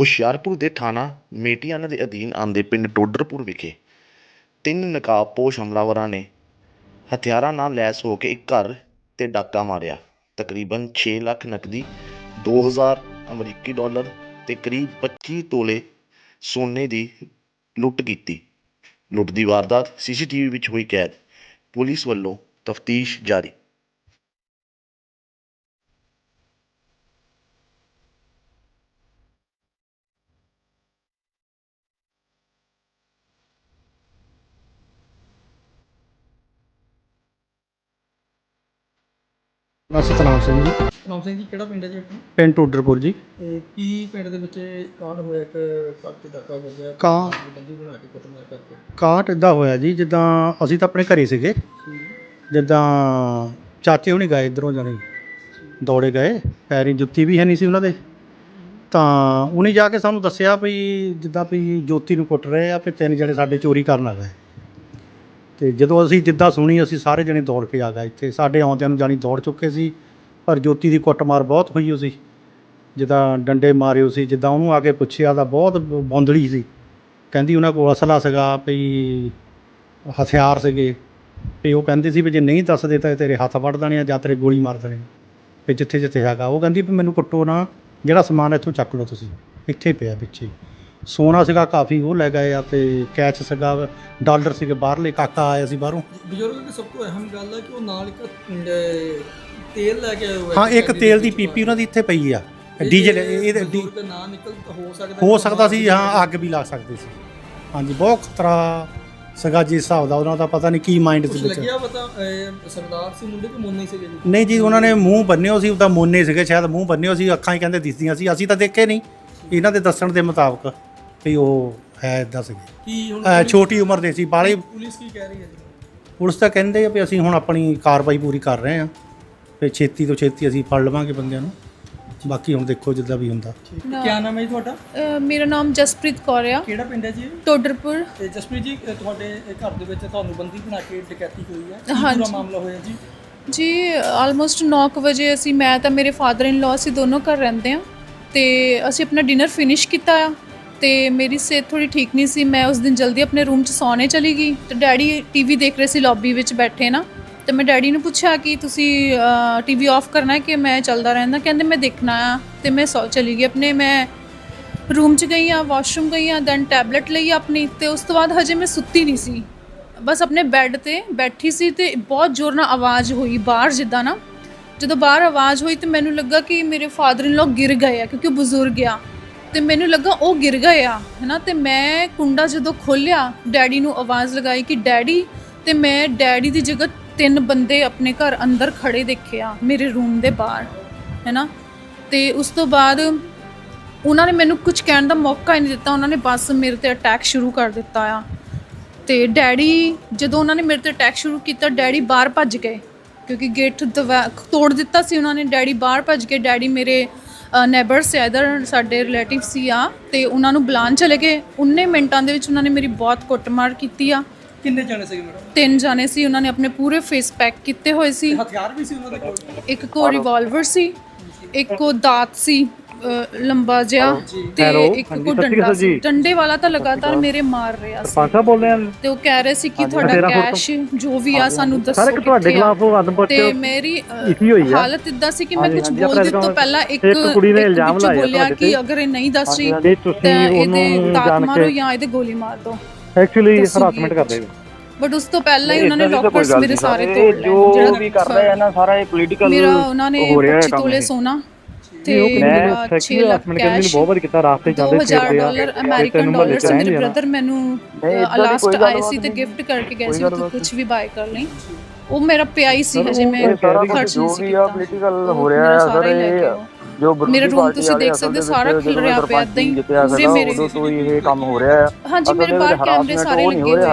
ਹੁਸ਼ਿਆਰਪੁਰ ਦੇ ਥਾਣਾ ਮੇਟੀਆਣਾ ਦੇ ਅਧੀਨ ਆਉਂਦੇ ਪਿੰਡ ਟੋਡਰਪੁਰ ਵਿਖੇ ਤਿੰਨ ਨਕਾਬਪੋਸ਼ ਹਮਲਾਵਰਾਂ ਨੇ ਹਥਿਆਰਾਂ ਨਾਲ ਲੈਸ ਹੋ ਕੇ ਇੱਕ ਘਰ 'ਤੇ ਡਾਕਾ ਮਾਰਿਆ। ਤਕਰੀਬਨ 6 ਲੱਖ ਨਕਦੀ 2000 ਅਮਰੀਕੀ ਡਾਲਰ ਤੇ ਕਰੀਬ 25 ਤੋਲੇ ਸੋਨੇ ਦੀ ਲੁੱਟ ਕੀਤੀ। ਲੁੱਟ ਦੀ ਵਾਰਦਾਤ ਸੀਸੀਟੀਵੀ ਵਿੱਚ ਹੋਈ ਕੈਦ। ਪੁਲਿਸ ਵੱਲੋਂ ਤਫਤੀਸ਼ ਜਾਰੀ। ਮੈਂ ਸਤਨਾਮ ਸਿੰਘ ਜੀ। ਰਾਮ ਸਿੰਘ ਜੀ ਕਿਹੜਾ ਪਿੰਡ ਹੈ ਜੀ ਆਪਣਾ? ਪਿੰਡ ਟੋਡਰਪੁਰ ਜੀ। ਕੀ ਪਿੰਡ ਦੇ ਵਿੱਚ ਕਾਂਡ ਹੋਇਆ? ਇੱਕ ਕਾਕੇ ਦਾ ਕਾ ਹੋ ਗਿਆ ਕਾਂ ਬੰਦੀ ਬਣਾ ਕੇ ਕੁੱਟਮਾਰ ਕਰਕੇ। ਕਾਟ ਇਦਾਂ ਹੋਇਆ ਜੀ ਜਿੱਦਾਂ ਅਸੀਂ ਤਾਂ ਆਪਣੇ ਘਰੇ ਸੀਗੇ। ਜਿੱਦਾਂ ਚਾਚੇ ਹੁਣੀ ਗਏ ਇਧਰੋਂ ਜਾਣੀ ਦੌੜੇ ਗਏ ਪੈਰੀ ਜੁੱਤੀ ਵੀ ਹੈ ਨਹੀਂ ਸੀ ਉਹਨਾਂ ਦੇ। ਤਾਂ ਉਹਨੇ ਜਾ ਕੇ ਸਾਨੂੰ ਦੱਸਿਆ ਵੀ ਜਿੱਦਾਂ ਵੀ ਜੋਤੀ ਨੂੰ ਕੁੱਟ ਰਹੇ ਆ ਵੀ ਤਿੰਨ ਜਣੇ ਸਾਡੇ ਚੋਰੀ ਕਰਨ ਆ ਗਏ। ਅਤੇ ਜਦੋਂ ਅਸੀਂ ਜਿੱਦਾਂ ਸੁਣੀ, ਅਸੀਂ ਸਾਰੇ ਜਣੇ ਦੌੜ ਕੇ ਆ ਗਏ ਇੱਥੇ। ਸਾਡੇ ਆਉਂਦਿਆਂ ਨੂੰ ਜਾਣੀ ਦੌੜ ਚੁੱਕੇ ਸੀ, ਪਰ ਜੋਤੀ ਦੀ ਕੁੱਟਮਾਰ ਬਹੁਤ ਹੋਈ ਹੋਈ ਸੀ। ਜਿੱਦਾਂ ਡੰਡੇ ਮਾਰੇ ਹੋਏ ਸੀ, ਜਿੱਦਾਂ ਉਹਨੂੰ ਆ ਕੇ ਪੁੱਛਿਆ ਤਾਂ ਬਹੁਤ ਬੌਂਦਲੀ ਸੀ। ਕਹਿੰਦੀ ਉਹਨਾਂ ਕੋਲ ਅਸਲਾ ਸੀਗਾ ਵੀ ਹਥਿਆਰ ਸੀਗੇ। ਵੀ ਉਹ ਕਹਿੰਦੇ ਸੀ ਵੀ ਜੇ ਨਹੀਂ ਦੱਸਦੇ ਤਾਂ ਤੇਰੇ ਹੱਥ ਵੱਢ ਦੇਣੇ ਆ ਜਾਂ ਤੇਰੇ ਗੋਲੀ ਮਾਰ ਦੇਣੀ। ਵੀ ਜਿੱਥੇ ਜਿੱਥੇ ਹੈਗਾ। ਉਹ ਕਹਿੰਦੀ ਵੀ ਮੈਨੂੰ ਕੁੱਟੋ ਨਾ, ਜਿਹੜਾ ਸਮਾਨ ਇੱਥੋਂ ਚੱਕ ਲਓ ਤੁਸੀਂ। ਇੱਥੇ ਪਿਆ ਪਿੱਛੇ ਸੋਨਾ ਸੀਗਾ ਕਾਫੀ ਉਹ ਲੈ ਗਏ ਆ ਤੇ ਕੈਚ ਸੀਗਾ ਡਾਲਰ ਸੀਗੇ ਬਾਹਰਲੇ ਕਾਕਾ ਆਇਆ ਸੀ ਬਾਹਰੋਂ। ਬਜ਼ੁਰਗ ਦੀ ਸਭ ਤੋਂ ਅਹਿਮ ਗੱਲ ਹੈ ਕਿ ਉਹ ਨਾਲ ਇੱਕ ਅਹ, ਤੇਲ ਲੈ ਕੇ ਆਏ ਹੋਏ ਹਾਂ ਇੱਕ ਤੇਲ ਦੇ ਦੀ ਪੀਪੀ ਉਹਨਾਂ ਦੀ ਇੱਥੇ ਪਈ ਆ ਡੀਜ਼ਲ ਇਹ ਡੀ- ਬਜ਼ੁਰਗ ਨਾ ਨਿਕਲ ਤਾਂ ਹੋ ਸਕਦਾ ਹੋ ਸਕਦਾ ਸੀ ਹਾਂ ਅੱਗ ਵੀ ਲੱਗ ਸਕਦੀ ਸੀ। ਹਾਂਜੀ ਬਹੁਤ ਖਤਰਾ ਸੀਗਾ ਜੀ ਹਿਸਾਬ ਦਾ ਉਹਨਾਂ ਦਾ ਪਤਾ ਨਹੀਂ ਕੀ ਮਾਈਂਡ ਸੀ ਵਿੱਚ। ਲੱਗਿਆ ਪਤਾ ਅਹ, ਸਰਦਾਰ ਸੀ ਮੁੰਡੇ ਕਿ ਮੋਨੇ ਸੀਗੇ ਜੀ? ਨਹੀਂ ਜੀ ਉਹਨਾਂ ਨੇ ਮੂੰਹ ਬੰਨਿਓ ਸੀ ਉਹਦਾ ਮੋਨੇ ਸੀਗੇ ਸ਼ਾਇਦ ਮੂੰਹ ਬੰਨਿਓ ਸੀ ਅੱਖਾਂ ਹੀ ਕਹਿੰਦੇ ਦਿਸਦੀਆਂ ਸੀ ਅਸੀਂ ਤਾਂ ਦੇਖੇ ਨਹੀਂ। ਇਹਨਾਂ ਦੇ ਦੱਸਣ ਦੇ ਮੁਤਾਬਕ। ਵੀ ਉਹ ਹੈ ਇਦਾਂ ਸੀਗੇ ਕੀ ਹੁਣ ਅਹ ਛੋਟੀ ਉਮਰ ਦੇ ਸੀ ਬਾਲੇ ਪੁਲਿਸ ਕੀ ਕਹਿ ਰਹੀ ਹੈ ਜੀ? ਪੁਲਿਸ ਤਾਂ ਕਹਿੰਦੇ ਆ ਵੀ ਅਸੀਂ ਹੁਣ ਆਪਣੀ ਕਾਰਵਾਈ ਪੂਰੀ ਕਰ ਰਹੇ ਹਾਂ। ਤੇ ਛੇਤੀ ਤੋਂ ਛੇਤੀ ਅਸੀਂ ਫੜ ਲਵਾਂਗੇ ਬੰਦਿਆਂ ਨੂੰ। ਬਾਕੀ ਹੁਣ ਦੇਖੋ ਜਿੱਦਾਂ ਵੀ ਹੁੰਦਾ। ਕੀ ਨਾਮ ਹੈ ਜੀ ਤੁਹਾਡਾ? ਅ, ਮੇਰਾ ਨਾਮ ਜਸਪ੍ਰੀਤ ਕੌਰ ਆ। ਕਿਹੜਾ ਪਿੰਡ ਹੈ ਜੀ ਇਹ? ਟੋਡਰਪੁਰ। ਤੇ ਜਸਪ੍ਰੀਤ ਜੀ ਤੁਹਾਡੇ ਇਹ ਘਰ ਦੇ ਵਿੱਚ ਤੁਹਾਨੂੰ ਬੰਦੀ ਬਣਾ ਕੇ ਡਕੈਤੀ ਹੋਈ ਹੈ। ਕੀ ਹਾਂਜੀ। ਪੂਰਾ ਮਾਮਲਾ ਹੋਇਆ ਜੀ? ਜੀ ਆਲਮੋਸਟ 9 ਵਜੇ ਅਸੀਂ ਮੈਂ ਤਾਂ ਮੇਰੇ ਫਾਦਰ ਇਨ ਲਾ ਅਸੀਂ ਦੋਨੋਂ ਘਰ ਰਹਿੰਦੇ ਆ ਤੇ ਅਸੀਂ ਆਪਣਾ ਡਿਨਰ ਫਿਨਿਸ਼ ਕੀਤਾ ਆ। ਤੇ ਮੇਰੀ ਸਿਹਤ ਥੋੜੀ ਠੀਕ ਨਹੀਂ ਸੀ। ਮੈਂ ਉਸ ਦਿਨ ਜਲਦੀ ਆਪਣੇ ਰੂਮ 'ਚ ਸੌਣੇ ਚਲੀ ਗਈ ਤੇ ਡੈਡੀ ਟੀਵੀ ਦੇਖ ਰਹੇ ਸੀ ਲੌਬੀ ਵਿੱਚ ਬੈਠੇ ਨਾ। ਤੇ ਮੈਂ ਡੈਡੀ ਨੂੰ ਪੁੱਛਿਆ ਕਿ ਤੁਸੀਂ ਟੀਵੀ ਆਫ ਕਰਨਾ ਹੈ ਕਿ ਮੈਂ ਚੱਲਦਾ ਰਹਿੰਦਾ? ਕਹਿੰਦੇ ਮੈਂ ਦੇਖਣਾ ਆ। ਤੇ ਮੈਂ ਸੌ ਚਲੀ ਗਈ ਆਪਣੇ। ਮੈਂ ਰੂਮ 'ਚ ਗਈ ਆ ਵਾਸ਼ਰੂਮ ਗਈ ਆ ਦੈਨ ਟੈਬਲੇਟ ਲਈ ਆਪਣੀ ਤੇ ਉਸ ਤੋਂ ਬਾਅਦ ਹਜੇ ਮੈਂ ਸੁੱਤੀ ਨਹੀਂ ਸੀ। ਬਸ ਆਪਣੇ ਬੈੱਡ ਤੇ ਬੈਠੀ ਸੀ ਤੇ ਬਹੁਤ ਜ਼ੋਰ ਨਾਲ ਆਵਾਜ਼ ਹੋਈ ਬਾਹਰ ਜਿੱਦਾਂ ਨਾ। ਜਦੋਂ ਬਾਹਰ ਆਵਾਜ਼ ਹੋਈ ਤੇ ਮੈਨੂੰ ਲੱਗਾ ਕਿ ਮੇਰੇ ਫਾਦਰ ਇਨ ਲਾ ਗਿਰ ਗਏ ਆ, ਕਿਉਂਕਿ ਉਹ ਬਜ਼ੁਰਗ ਆ। ਤੇ ਮੈਨੂੰ ਲੱਗਾ ਉਹ ਗਿਰ ਗਏ ਆ, ਹੈਨਾ? ਤੇ ਮੈਂ ਕੁੰਡਾ ਜਦੋਂ ਖੋਲਿਆ, ਡੈਡੀ ਨੂੰ ਆਵਾਜ਼ ਲਗਾਈ ਕਿ ਡੈਡੀ, ਤੇ ਮੈਂ ਡੈਡੀ ਦੀ ਜਗ੍ਹਾ ਤਿੰਨ ਬੰਦੇ ਆਪਣੇ ਘਰ ਅੰਦਰ ਖੜੇ ਦੇਖੇ ਆ ਮੇਰੇ ਰੂਮ ਦੇ ਬਾਹਰ, ਹੈਨਾ? ਤੇ ਉਸ ਤੋਂ ਬਾਅਦ ਉਹਨਾਂ ਨੇ ਮੈਨੂੰ ਕੁਝ ਕਹਿਣ ਦਾ ਮੌਕਾ ਹੀ ਨਹੀਂ ਦਿੱਤਾ, ਉਹਨਾਂ ਨੇ ਬਸ ਮੇਰੇ ਤੇ ਅਟੈਕ ਸ਼ੁਰੂ ਕਰ ਦਿੱਤਾ ਆ। ਤੇ ਡੈਡੀ, ਜਦੋਂ ਉਹਨਾਂ ਨੇ ਮੇਰੇ ਤੇ ਅਟੈਕ ਸ਼ੁਰੂ ਕੀਤਾ, ਡੈਡੀ ਬਾਹਰ ਭੱਜ ਗਏ, ਕਿਉਂਕਿ ਗੇਟ ਦਵਾ- ਤੋੜ ਦਿੱਤਾ ਸੀ ਉਹਨਾਂ ਨੇ, ਡੈਡੀ ਬਾਹਰ ਭੱਜ ਕੇ ਡੈਡੀ ਮੇਰੇ ਨੇਬਰ ਸੀ ਇਧਰ ਸਾਡੇ ਰਿਲੇਟਿਵ ਸੀ ਆ ਤੇ ਉਹਨਾਂ ਨੂੰ ਬੁਲਾਉਣ ਚਲੇ ਗਏ। ਉਨੇ ਮਿੰਟਾਂ ਦੇ ਵਿੱਚ ਉਹਨਾਂ ਨੇ ਮੇਰੀ ਬਹੁਤ ਕੁੱਟਮਾਰ ਕੀਤੀ ਆ। ਕਿੰਨੇ ਜਾਣੇ ਸੀਗੇ ਮੈਡਮ ਤਿੰਨ ਜਾਣੇ ਸੀ ਉਹਨਾਂ ਨੇ ਆਪਣੇ ਪੂਰੇ ਫੇਸ ਪੈਕ ਕੀਤੇ ਹੋਏ ਸੀ। ਹਥਿਆਰ ਵੀ ਸੀ ਉਹਨਾਂ ਦੇ ਕੋਲ? ਇੱਕ ਕੋ ਰਿਵਾਲਵਰ ਸੀ ਇੱਕ ਕੋ ਦਾਤ ਸੀ। ਅ, ਲੰਬਾ ਜਿਹਾ ਤੇ ਇੱਕ ਕੋ ਡੰਡਾ ਸੀ ਡੰਡੇ ਵਾਲਾ ਤਾਂ ਲਗਾਤਾਰ ਮੇਰੇ ਮਾਰ ਰਿਹਾ ਸੀ। ਪਾਸਾ ਬੋਲਦੇ ਆ ਤੇ ਉਹ ਕਹਿ ਰਹੇ ਸੀ ਕਿ ਤੁਹਾਡਾ ਕੈਸ਼ ਜੋ ਵੀ ਆ ਸਾਨੂੰ ਦੱਸੋ ਸਰ ਇੱਕ ਤੁਹਾਡੇ ਕਿੱਥੇ ਆ। ਖਿਲਾਫ ਤੇ ਮੇਰੀ ਅ, ਲਿਖੀ ਹੋਈ ਆ। ਹਾਲਤ ਇਦਾਂ ਸੀ ਕਿ ਮੈਂ ਹਾਂਜੀ, ਕੁਝ ਹਾਂਜੀ, ਬੋਲਦੇ ਆਪਣੇ ਤੋਂ ਪਹਿਲਾਂ ਇੱਕ ਇੱਕ ਕੁੜੀ ਨੇ ਇੱਕ ਇਲਜ਼ਾਮ ਵਿੱਚੋਂ ਲਾਇਆ ਬੋਲਿਆ ਤੁਹਾਡੇ ਕਿ ਤੇ। ਅਗਰ ਇਹ ਨਹੀਂ ਦੱਸ ਰਹੀ ਜੇ ਤੁਸੀਂ ਤਾਂ ਇਹਦੇ ਉਹਨੂੰ ਜਾਣ ਮਾਰੋ ਕੇ ਜਾਂ ਇਹਦੇ ਗੋਲੀ ਮਾਰ ਦਿਓ ਐਕਚੁਅਲੀ ਦੱਸੋ ਹਰਾਸਮੈਂਟ ਕਰਦੇ ਬਟ ਉਸ ਤੋਂ ਪਹਿਲਾਂ ਹੀ ਉਹਨਾਂ ਨੇ ਲੋਕਰਸ ਮੇਰੇ ਸਾਰੇ ਤੋੜ ਲਏ। ਜੋ ਵੀ ਕਰ ਰਹੇ ਆ ਨਾ ਸਾਰਾ ਇਹ ਪੋਲੀਟੀਕਲ ਮੇਰਾ ਉਹਨਾਂ ਨੇ ਹੋ ਰਿਹਾ 25 ਕੰਮ ਤੋਲੇ। ਸੋਨਾ। ਤੇ ਮੇਰਾ 6 ਸੈਕਟਰੀ ਲੱਖ ਕੈਸ਼ ਬਹੁਤ ਵਾਰ ਕੀਤਾ ਰਾਸਤੇ ਜਾਂਦੇ 2000 ਫਿਰਦੇ ਆ ਡਾਲਰ ਤੇ ਅਮਰੀਕਨ ਡਾਲਰ ਸੀ ਮੇਰੇ। ਬ੍ਰਦਰ ਮੈਨੂੰ ਲਾਸਟ ਆਏ ਸੀ ਤੇ। ਗਿਫਟ ਕਰਕੇ ਗਏ ਸੀ ਗੱਲਬਾਤ ਕੁਝ ਵੀ ਬਾਏ ਕਰ ਲਈ ਉਹ ਮੇਰਾ ਪਿਆ ਹੀ ਸੀ ਹਜੇ ਮੈਂ ਖਰਚ ਨਹੀਂ ਸੀ ਵੀ ਆ ਕੀਤਾ ਪੋਲੀਟੀਕਲ ਹੋ ਰਿਹਾ ਹੈ ਸਾਰਾ ਇਹ। ਜੋ ਮੇਰਾ ਪਾਰਟੀ ਤੁਸੀਂ ਦੇਖ ਸਕਦੇ ਦੇ ਸਾਰਾ ਖਿਲ ਰਿਹਾ ਪਿਆ ਏਦਾਂ ਹੀ। ਪੂਰੇ ਮੇਰੇ ਉਦੋਂ ਤੋਂ ਹੀ ਇਹ ਕੰਮ ਹੋ ਰਿਹਾ ਹੈ ਹਾਂਜੀ ਮੇਰੇ ਬਾਹਰ ਕੈਮਰੇ ਸਾਰੇ ਲੱਗੇ ਹੋਏ ਆ।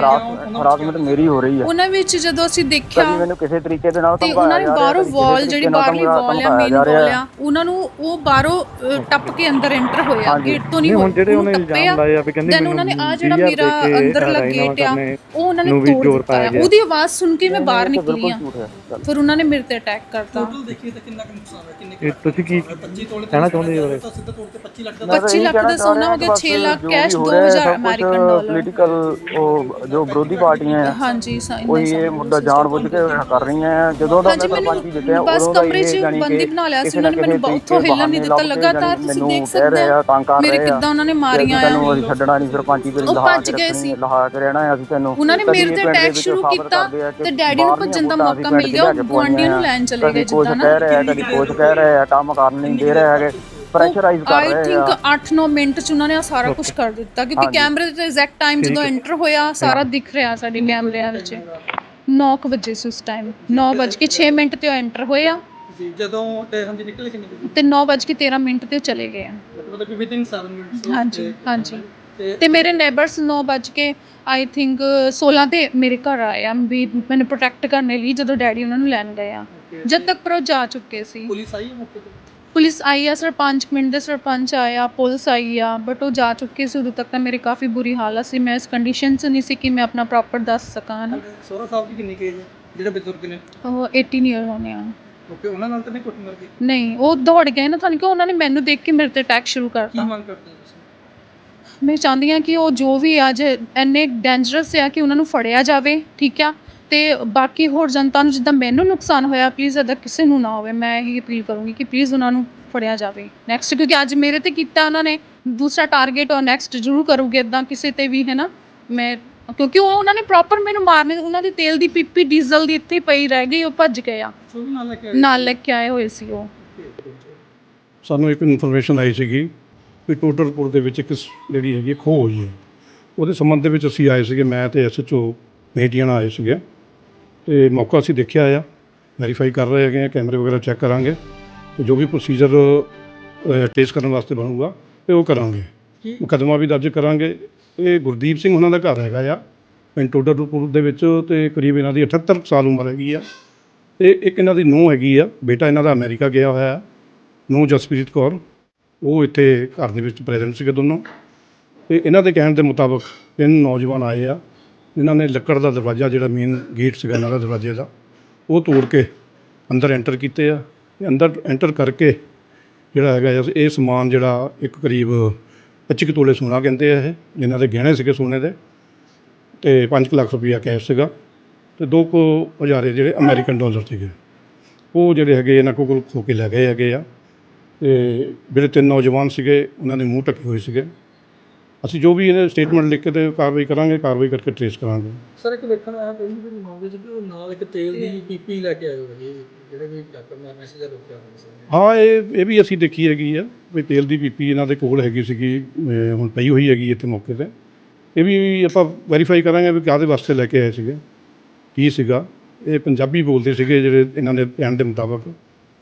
ਹਰਾਸਮੈਂਟ ਮੇਰੀ ਹੋ ਰਹੀ ਹੈ ਉਹਨਾਂ ਵਿੱਚ ਜਦੋਂ ਅਸੀਂ ਦੇਖਿਆ ਮੈਨੂੰ ਕਿਸੇ ਤਰੀਕੇ ਦੇ ਨਾਲ ਤੇ ਉਹਨਾਂ ਨੇ ਬਾਹਰੋਂ ਵਾਲ ਜਿਹੜੀ ਬਾਹਰਲੀ ਵਾਲ ਆ ਮੇਨ ਵਾਲ ਹੈ। ਆ ਉਹਨਾਂ ਨੂੰ ਉਹ ਬਾਹਰੋਂ ਟੱਪ ਕੇ ਅੰਦਰ ਐਂਟਰ ਹੋਇਆ। ਗੇਟ ਤੋਂ ਨਹੀਂ ਹੁਣ ਜਿਹੜੇ ਉਹਨੂੰ ਇਲਜ਼ਾਮ ਲਾਏ ਆ ਵੀ ਕਹਿੰਦੇ Then ਉਹਨਾਂ ਨੇ ਮੈਨੂੰ ਆ ਜਿਹੜਾ ਮੇਰਾ ਅੰਦਰਲਾ ਗੇਟ ਆ ਉਹ ਉਹਨਾਂ ਨੇ ਤੋੜ ਦਿੱਤਾ। ਉਹਦੀ ਆਵਾਜ਼ ਸੁਣ ਕੇ ਮੈਂ ਬਾਹਰ ਨਿਕਲੀ ਆ ਹੈ। ਫਿਰ ਉਹਨਾਂ ਨੇ ਮੇਰੇ ਤੇ ਅਟੈਕ ਕਰਤਾ। ਟੋਟਲ ਦੇਖੀਏ ਤਾਂ ਕਿੰਨਾ ਕੁ ਨੁਕਸਾਨ ਹੈ ਕਿੰਨੇ ਇਹ ਤੁਸੀਂ ਕੀ 25 ਤੋਲੇ ਕਹਿਣਾ ਚਾਹੁੰਦੇ ਹੋ ਤਾਂ ਸਿੱਧਾ ਕੇ 25 ਲੱਖ ਦਾ ਮੈਂ ਤਾਂ 25 ਇਹੀ ਲੱਖ ਦਾ ਸੋਨਾ ਹੋ ਗਿਆ, ਰਿਹਾ 6 ਲੱਖ ਕੈਸ਼, ਵੀ ਹੋ 2000 ਰਿਹਾ, ਸਭ ਅਮਰੀਕਨ ਡਾਲਰ। ਪੋਲੀਟੀਕਲ ਉਹ ਜੋ ਵਿਰੋਧੀ ਪਾਰਟੀਆਂ ਆ ਹਾਂਜੀ ਉਹ ਇਹ ਮੁੱਦਾ ਜਾਣ ਬੁੱਝ ਕੇ ਕਰ ਰਹੀਆਂ ਆ ਜਦੋਂ ਦਾ ਮੈਂ ਸਰਪੰਚ ਦਿੱਤੇ ਆ ਬਸ ਉਦੋਂ ਦਾ ਕਮਰੇ 'ਚ ਇਹ ਜਾਣੀ ਬੰਦੀ ਬਣਾ ਲਿਆ ਸੀ ਉਹਨਾਂ ਨੇ ਮੈਨੂੰ ਉੱਥੋਂ ਹਿੱਲਣ ਨਹੀਂ ਦਿੱਤਾ ਲਗਾਤਾਰ ਤੁਸੀਂ ਦੇਖ ਸਕਦੇ ਕਰ ਮੇਰੇ ਕਿੱਦਾਂ ਉਹਨਾਂ ਨੇ ਮਾਰੀਆਂ ਆ ਅਸੀਂ ਛੱਡਣਾ ਨਹੀਂ ਸਰਪੰਚੀ ਤੇਰੀ ਉਹ ਲਹਾ ਕੇ ਰੱਖਣੀ। ਲਹਾ ਕੇ ਰਹਿਣਾ ਹੈ ਅਸੀਂ ਤੈਨੂੰ ਉਹਨਾਂ ਨੇ ਮੇਰੇ ਤੇ ਪਿੰਡ ਦੇ ਅਟੈਕ ਸ਼ੁਰੂ ਕੀਤਾ ਤੇ ਡੈਡੀ ਨੂੰ ਭੱਜਣ ਦਾ ਮੌਕਾ ਮਿਲ ਗਿਆ ਉਹ ਗੁਆਂਢੀਆਂ ਨੂੰ ਲੈਣ ਚਲੇ ਗਏ ਜਿੱਦਾਂ ਨਾ ਕਹਿ ਰਿਹਾ ਕਦੀ ਕੁਛ ਕਹਿ ਰਿਹਾ ਹੈ, ਕੰਮ ਕਰਨ ਨਹੀਂ ਦੇ ਰਿਹਾ ਹੈਗੇ ਪ੍ਰੈਸ਼ਰਾਈਜ਼ ਕਰ ਆਈ ਰਹੇ ਥਿੰਕ ਆ। 8-9 ਮਿੰਟ ਚ ਉਹਨਾਂ ਨੇ ਸਾਰਾ ਕੁਝ ਕਰ ਦਿੱਤਾ ਕਿਉਂਕਿ। ਕੈਮਰੇ ਤੇ ਐਗਜ਼ੈਕਟ ਟਾਈਮ ਜਦੋਂ ਐਂਟਰ ਹੋਇਆ ਸਾਰਾ ਦਿਖ ਰਿਹਾ ਸਾਡੇ ਕੈਮਰਿਆਂ ਵਿੱਚ। 9 ਵਜੇ ਸੀ ਉਸ ਟਾਈਮ 9:06 ਮਿੰਟ ਤੇ ਉਹ ਐਂਟਰ ਹੋਇਆ ਜੀ ਜਦੋਂ ਤੇ ਹਾਂਜੀ ਨਿਕਲੇ ਕਿੰਨੇ? ਤੇ 9:13 ਮਿੰਟ ਤੇ ਚਲੇ ਗਏ ਆ। ਮਤਲਬ ਕਿ ਵਿਦਿਨ 7 ਮਿੰਟਸ ਹਾਂਜੀ ਹਾਂਜੀ। ਤੇ ਤੇ ਮੇਰੇ ਨੇਬਰਸ 9 ਵੱਜ ਕੇ ਆਈ ਥਿੰਕ 16 ਤੇ ਮੇਰੇ ਘਰ ਆਏ ਆ ਵੀ ਮੈਨੂੰ ਪ੍ਰੋਟੈਕਟ ਕਰਨ ਲਈ ਜਦੋਂ ਡੈਡੀ ਉਹਨਾਂ ਨੂੰ ਲੈਣ ਗਏ ਆ। ਜਦ ਤੱਕ ਪਰ ਉਹ ਜਾ ਚੁੱਕੇ ਸੀ। ਪੁਲਿਸ ਆਈ ਮੌਕੇ ਤੇ? ਪੁਲਿਸ ਆਈ ਆ ਸਰਪੰਚ ਪਿੰਡ ਦੇ ਸਰਪੰਚ ਆਇਆ ਪੁਲਿਸ ਆਈ ਆ ਬਟ ਉਹ ਜਾ ਚੁੱਕੇ ਸੀ ਉਦੋਂ ਤੱਕ ਤਾਂ ਮੇਰੀ ਕਾਫੀ ਬੁਰੀ ਹਾਲਤ ਸੀ। ਮੈਂ ਇਸ ਕੰਡੀਸ਼ਨ 'ਚ ਨਹੀਂ ਸੀ ਕਿ ਮੈਂ ਆਪਣਾ ਪ੍ਰੋਪਰ ਦੱਸ ਸਕਾਂ ਨਾ ਸੋਹਰਾ ਸਾਹਿਬ ਦੀ ਕਿੰਨੀ ਕੇਜ ਹੈ? ਜਿਹੜੇ ਬਜ਼ੁਰਗ ਨੇ? ਉਹ 18 ਇਅਰ ਹੋਣੇ ਆ। ਓਕੇ ਉਹਨਾਂ ਨਾਲ ਤਾਂ ਨਹੀਂ ਕੁੱਟ ਮਰ ਗਈ ਨਹੀਂ ਉਹ ਦੌੜ ਗਏ ਨਾ ਤੁਹਾਨੂੰ ਕਿ ਉਹਨਾਂ ਨੇ ਮੈਨੂੰ ਦੇਖ ਕੇ ਮੇਰੇ ਤੇ ਅਟੈਕ ਸ਼ੁਰੂ ਕੀ ਕਰਤਾ ਮੰਗ ਕਰਦੇ ਹੋ ਤੁਸੀਂ? ਮੈਂ ਚਾਹੁੰਦੀ ਹਾਂ ਕਿ ਉਹ ਜੋ ਵੀ ਅੱਜ ਇੰਨੇ ਡੇਂਜਰਸ ਆ ਕਿ ਉਹਨਾਂ ਨੂੰ ਫੜਿਆ ਜਾਵੇ ਠੀਕ ਆ? ਤੇ ਬਾਕੀ ਹੋਰ ਜਨਤਾ ਨੂੰ ਜਿੱਦਾਂ ਮੈਨੂੰ ਨੁਕਸਾਨ ਹੋਇਆ ਪਲੀਜ਼ ਅਦਾ ਕਿਸੇ ਨੂੰ ਨਾ ਹੋਵੇ ਮੈਂ ਇਹੀ ਅਪੀਲ ਕਰੂੰਗੀ ਕਿ ਪਲੀਜ਼ ਉਹਨਾਂ ਨੂੰ ਫੜਿਆ ਜਾਵੇ। ਨੈਕਸਟ ਕਿਉਂਕਿ ਅੱਜ ਮੇਰੇ ਤੇ ਕੀਤਾ ਉਹਨਾਂ ਨੇ ਦੂਸਰਾ ਟਾਰਗੇਟ ਉਹ ਨੈਕਸਟ ਜ਼ਰੂਰ ਕਰੂਗੇ ਇਦਾਂ ਕਿਸੇ ਤੇ ਵੀ ਹੈ ਨਾ? ਮੈਂ ਕਿਉਂਕਿ ਉਹ ਉਹਨਾਂ ਨੇ ਪ੍ਰੋਪਰ ਮੈਨੂੰ ਮਾਰਨੇ ਉਹਨਾਂ ਦੀ ਤੇਲ ਦੀ ਪੀਪੀ ਡੀਜ਼ਲ ਦੀ ਇੱਥੇ ਪਈ ਰਹਿ ਗਈ ਉਹ ਭੱਜ ਗਏ ਆ ਨਾਲ ਲੈ ਕੇ ਆਏ ਹੋਏ ਸੀ ਉਹ। ਸਾਨੂੰ ਇੱਕ ਇਨਫੋਰਮੇਸ਼ਨ ਆਈ ਸੀਗੀ ਵੀ ਟੋਟਲਪੁਰ ਦੇ ਵਿੱਚ ਇੱਕ ਜਿਹੜੀ ਹੈਗੀ ਖੋਹ ਹੋਈ ਹੈ। ਉਹਦੇ ਸੰਬੰਧ ਦੇ ਵਿੱਚ ਅਸੀਂ ਆਏ ਸੀਗੇ ਮੈਂ ਤੇ ਐਸਐਚਓ ਮੇਟੀਆਂ ਨਾਲ ਆਏ ਸੀਗੇ। ਤੇ ਮੌਕਾ ਅਸੀਂ ਦੇਖਿਆ ਆ ਵੈਰੀਫਾਈ ਕਰ ਰਹੇ ਹੈਗੇ ਆ ਕੈਮਰੇ ਵਗੈਰਾ ਚੈੱਕ ਕਰਾਂਗੇ ਤੇ ਜੋ ਵੀ ਪ੍ਰੋਸੀਜਰ ਟੇਸਟ ਕਰਨ ਵਾਸਤੇ ਬਣੂਗਾ ਤੇ ਉਹ ਕਰਾਂਗੇ। ਮੁਕੱਦਮਾ ਵੀ ਦਰਜ ਕਰਾਂਗੇ। ਇਹ ਗੁਰਦੀਪ ਸਿੰਘ ਉਹਨਾਂ ਦਾ ਘਰ ਹੈਗਾ ਆ ਪਿੰਡ ਟੋਡਰਪੁਰ ਦੇ ਵਿੱਚ ਤੇ ਕਰੀਬ ਇਹਨਾਂ ਦੀ 78 ਸਾਲ ਉਮਰ ਹੈਗੀ ਆ। ਤੇ ਇੱਕ ਇਹਨਾਂ ਦੀ ਨੂੰਹ ਹੈਗੀ ਆ ਬੇਟਾ ਇਹਨਾਂ ਦਾ ਅਮਰੀਕਾ ਗਿਆ ਹੋਇਆ ਹੈ ਨੂੰਹ ਜਸਪ੍ਰੀਤ ਕੌਰ। ਉਹ ਇੱਥੇ ਘਰ ਦੇ ਵਿੱਚ ਪ੍ਰੈਜ਼ੈਂਟ ਸੀਗੇ ਦੋਨੋਂ। ਤੇ ਇਹਨਾਂ ਦੇ ਕਹਿਣ ਦੇ ਮੁਤਾਬਕ ਤਿੰਨ ਨੌਜਵਾਨ ਆਏ ਆ। ਇਹਨਾਂ ਨੇ ਲੱਕੜ ਦਾ ਦਰਵਾਜ਼ਾ ਜਿਹੜਾ ਮੇਨ ਗੇਟ ਸੀਗਾ ਇਹਨਾਂ ਦਾ ਦਰਵਾਜ਼ੇ ਦਾ ਉਹ ਤੋੜ ਕੇ ਅੰਦਰ ਐਂਟਰ ਕੀਤੇ ਆ। ਤੇ ਅੰਦਰ ਐਂਟਰ ਕਰਕੇ ਜਿਹੜਾ ਹੈਗਾ ਆ, ਇਹ ਸਮਾਨ ਜਿਹੜਾ ਇੱਕ ਕਰੀਬ 25 ਕੁ ਤੋਲੇ ਸੋਨਾ ਕਹਿੰਦੇ ਆ ਇਹ ਜਿਨ੍ਹਾਂ ਦੇ ਗਹਿਣੇ ਸੀਗੇ ਸੋਨੇ ਦੇ ਤੇ 5 ਲੱਖ ਰੁਪਈਆ ਕੈਸ਼ ਸੀਗਾ ਅਤੇ ਦੋ ਕੁ ਹਜ਼ਾਰੇ ਜਿਹੜੇ ਅਮਰੀਕਨ ਡਾਲਰ ਸੀਗੇ। ਉਹ ਜਿਹੜੇ ਹੈਗੇ ਇਹਨਾਂ ਕੋਲ ਖੋ ਕੇ ਲੈ ਗਏ ਹੈਗੇ ਆ ਅਤੇ ਜਿਹੜੇ ਤਿੰਨ ਨੌਜਵਾਨ ਸੀਗੇ ਉਹਨਾਂ ਦੇ ਮੂੰਹ ਢੱਕੇ ਹੋਏ ਸੀਗੇ। ਅਸੀਂ ਜੋ ਵੀ ਇਹਨੇ ਸਟੇਟਮੈਂਟ ਲਿਖ ਕੇ ਤੇ ਕਾਰਵਾਈ ਕਰਾਂਗੇ ਕਾਰਵਾਈ ਕਰਕੇ ਟ੍ਰੇਸ ਕਰਾਂਗੇ। ਸਰ ਇੱਕ ਵੇਖਣ ਆਇਆ ਪਹਿਲੀ ਵਾਰੀ ਮਾਮਲੇ ਚ ਕਿ ਨਾਲ ਇੱਕ ਤੇਲ ਦੀ ਪੀਪੀ ਲੈ ਕੇ ਆਏ ਹੋਏ ਜਿਹੜੇ ਵੀ ਡਾਕਟਰ ਨੇ ਮੈਸੇਜ ਰੋਕਿਆ ਹਾਂ ਇਹ ਇਹ ਵੀ ਅਸੀਂ ਦੇਖੀ ਹੈਗੀ ਆ ਵੀ ਤੇਲ ਦੀ ਪੀਪੀ ਇਹਨਾਂ ਦੇ ਕੋਲ ਹੈਗੀ ਸੀਗੀ ਹੁਣ ਪਈ ਹੋਈ ਹੈਗੀ ਇੱਥੇ ਮੌਕੇ ਤੇ। ਇਹ ਵੀ ਆਪਾਂ ਵੈਰੀਫਾਈ ਕਰਾਂਗੇ ਵੀ ਕਾਹਦੇ ਵਾਸਤੇ ਲੈ ਕੇ ਆਏ ਸੀਗੇ ਕੀ ਸੀਗਾ। ਇਹ ਪੰਜਾਬੀ ਬੋਲਦੇ ਸੀਗੇ ਜਿਹੜੇ ਇਹਨਾਂ ਦੇ ਕਹਿਣ ਦੇ ਮੁਤਾਬਕ।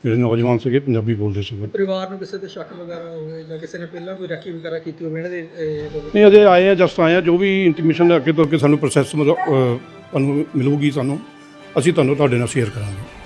ਜਿਹੜੇ ਨੌਜਵਾਨ ਸੀਗੇ ਪੰਜਾਬੀ ਬੋਲਦੇ ਸੀਗੇ ਪਰਿਵਾਰ ਨੂੰ ਕਿਸੇ ਤੇ ਸ਼ੱਕ ਵਗੈਰਾ ਹੋਵੇ ਜਾਂ ਕਿਸੇ ਨੇ ਪਹਿਲਾਂ ਕੋਈ ਰੱਖੀ ਵਗੈਰਾ ਕੀਤੀ ਹੋਵੇ ਇਹਨਾਂ ਦੇ ਇਹ, ਨਹੀਂ ਅਜੇ ਆਏ ਆ ਜਸਟ ਆਏ ਆ ਜੋ ਵੀ ਇੰਟੀਮੇਸ਼ਨ ਅੱਗੇ ਤੋਂ ਅੱਗੇ ਸਾਨੂੰ ਪ੍ਰੋਸੈਸ ਤੁਹਾਨੂੰ ਮਿਲੂਗੀ ਸਾਨੂੰ ਅਸੀਂ ਤੁਹਾਨੂੰ ਤੁਹਾਡੇ ਨਾਲ ਸ਼ੇਅਰ ਕਰਾਂਗੇ।